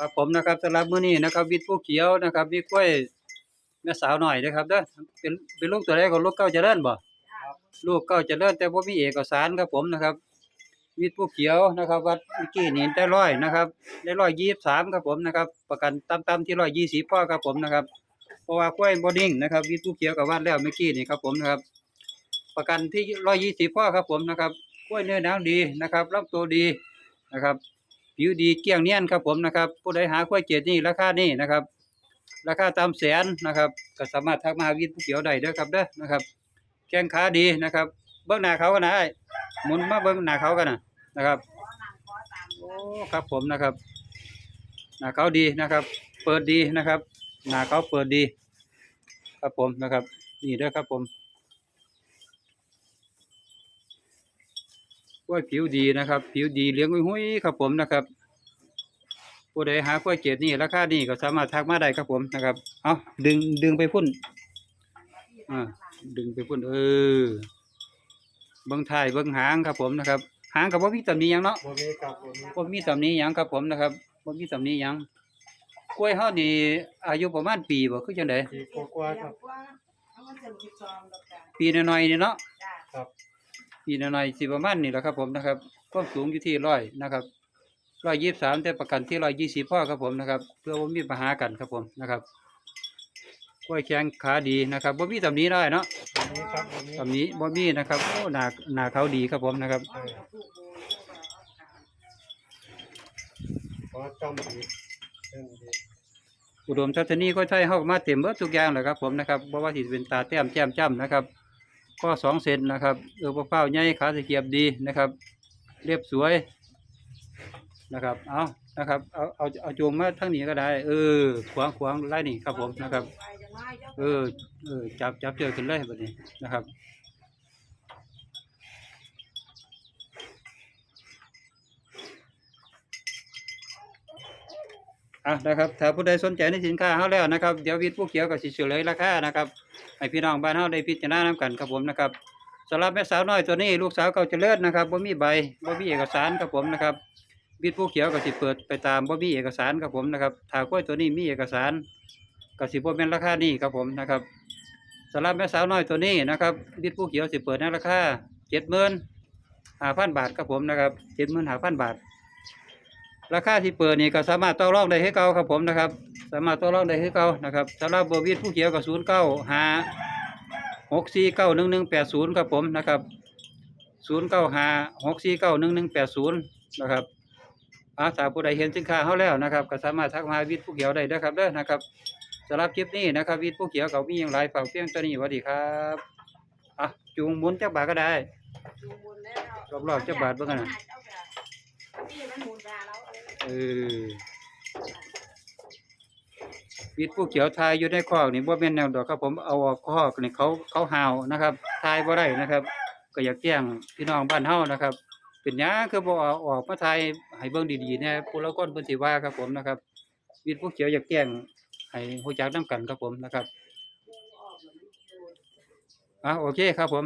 ครับผมนะครับสำหรับมื้อนี้นะครับวิทย์ผู้เขียวนะครับมีกล้วยแม่สาวหน่อยนะครับเด้อเป็นเป็นลูกตัวแรกของลูกเก้าเจริญบ่ลูกเก้าเจริญแต่บ่มีเอกสารครับผมนะครับ วิทย์ผู้เขียวนะครับวัดเมื่อกี้นี่ได้ร้อยนะครับ ได้ร้อยยี่สิบสามครับผมนะครับ ประกันต่ำๆที่ร้อยยี่สิบพ่อครับผมนะครับ เพราะว่ากล้วยบอดิ้งนะครับ วิทย์ผู้เขียวกับวัดแล้วเมื่อกี้นี่ครับผมนะครับ ประกันที่ร้อยยี่สิบพ่อครับผมนะครับกล้วยเนื้อหนังดีนะครับลำตัวดีนะครับ ผิวดีเกลี้ยงเนียนครับผมนะครับผู้ใดหากล้วยเกรดนี่ราคานี่นะครับ ราคาตามแสนนะครับก็สามารถทักมาหาวิทย์ผู้เขียวได้เด้อครับเด้อนะครับ แข้งขาดีนะครับ เบื้องหน้าเขากันนะไอ้หมุนมาเบื้องหน้าเขากันนะนะครับโอ้ครับผมนะครับหน้าเขาดีนะครับ เปิดดีนะครับหน้าเขาเปิดดี ครับผมนะครับ นี่เด้อครับผม กล้วยผิวดีนะครับ ผิวดีเลี้ยงหุ้ยๆครับผมนะครับผู้ใดหากล้วยเกรดนี่ราคานี่ก็สามารถทักมาได้ครับผมนะครับ เอาดึงดึงไปพุ่นอ่าดึงไปพุ่นเออเบิ้งท้ายเบิ้งหางครับผมนะครับหางกับว่ามีตำหนิหยังเนาะบ่มีครับบ่มีบ่มีตำหนิหยังครับผมนะครับบ่มีตำหนิหยังกล้วยเฮานี่อายุประมาณปีบ่คือจังได๋ปีกว่าๆครับปีน้อยๆนี่เนาะครับ ปีน้อยๆสิประมาณนี่แหละครับผมนะครับความสูงอยู่ที่100นะครับ123แต่ประกันที่120พอครับผมนะครับ เพื่อบ่มีปัญหากันครับผมนะครับกล้วยแข็งขาดีนะครับบ่มีตำหนิได้เนาะบ่มีครับบ่มีตำหนิบ่มีนะครับโอ้หน้าหน้าเขาดีครับผมนะครับเออขอจำอีกเรื่องดีอุดมทัศนีก็ใช้เฮามาเต็มเบิดทุกอย่างเลยครับผมนะครับบ่ว่าสิเป็นตาแต้มแจ่มจ้ำนะครับ ข้อสองเซนนะครับเออพวกเฝ้าใหญ่ขาตะเกียบดีนะครับ เรียบสวยนะครับ เอานะครับเอาเอาเอาจูงมาทางนี้ก็ได้ เออ ขวางขวางไล่นี่ครับผมนะครับ เออเออจับจับเจอขึ้นเลยแบบนี้นะครับ อะนะครับถ้าผู้ใดสนใจในสินค้าเฮาแล้วนะครับเดี๋ยววิทย์ผู้เขียวก็สิเฉลยราคานะครับให้พี่น้องบ้านเฮาได้พิจารณานํกันครับผมนะครับสำหรับแม่สาวน้อยตัวนี้ลูกสาวเก่าเจริญนะครับบ่มีใบบ่มีเอกสารครับผมนะครับวิทย์ผู้เขียวก็สิเปิดไปตามบ่มีเอกสารครับผมนะครับถ้ากล้วยตัวนี้มีเอกสารก็สิบ่แม่นราคานี้ครับผมนะครับสำหรับแม่สาวน้อยตัวนี้นะครับวิทย์ผู้เขียวสิเปิดในราคา75,000บาทครับผมนะครับ75,000บาท ราคาที่เปิดนี่ก็สามารถต่อรองได้ให้เก่าครับผมนะครับ สามารถต่อรองได้ให้เก่านะครับสำหรับเบอร์วิทผู้เขียวกับศูนย์เก้าห้าหกสี่เก้าหนึ่งหนึ่งแปดศูนย์ครับผมนะครับศูนย์เก้าห้าหกสี่เก้าหนึ่งหนึ่งแปดศูนย์นะครับอาถ้าผู้ใดเห็นสินค้าเขาแล้วนะครับ ก็สามารถทักมาวิทผู้เขียวได้เด้อครับเด้อนะครับสำหรับคลิปนี้นะครับ วิทผู้เขียวเขามีอย่างไรฝากเพียงตัวนี้สวัสดีครับอะจูงหมุนจักบาทก็ได้รอบๆจักบาทเบิ่งกันนะ เออวิทย์ผู้เขียวทายอยู่ในคอกนี่บ่แม่นแนวดอกครับ ผมเอาออกคอกนี่เขาเขาหาวนะครับทายบ่ได้นะครับ ก็อยากแจ้งพี่น้องบ้านเฮานะครับ เป็นหยังคือบ่เอาออกมาทายให้เบิ่งดีๆแหน่ผู้ละคนเพิ่นสิว่าครับผมนะครับ วิทย์ผู้เขียวอยากแจ้งให้ฮู้จักนํกันครับผมนะครับอะโอเคครับผม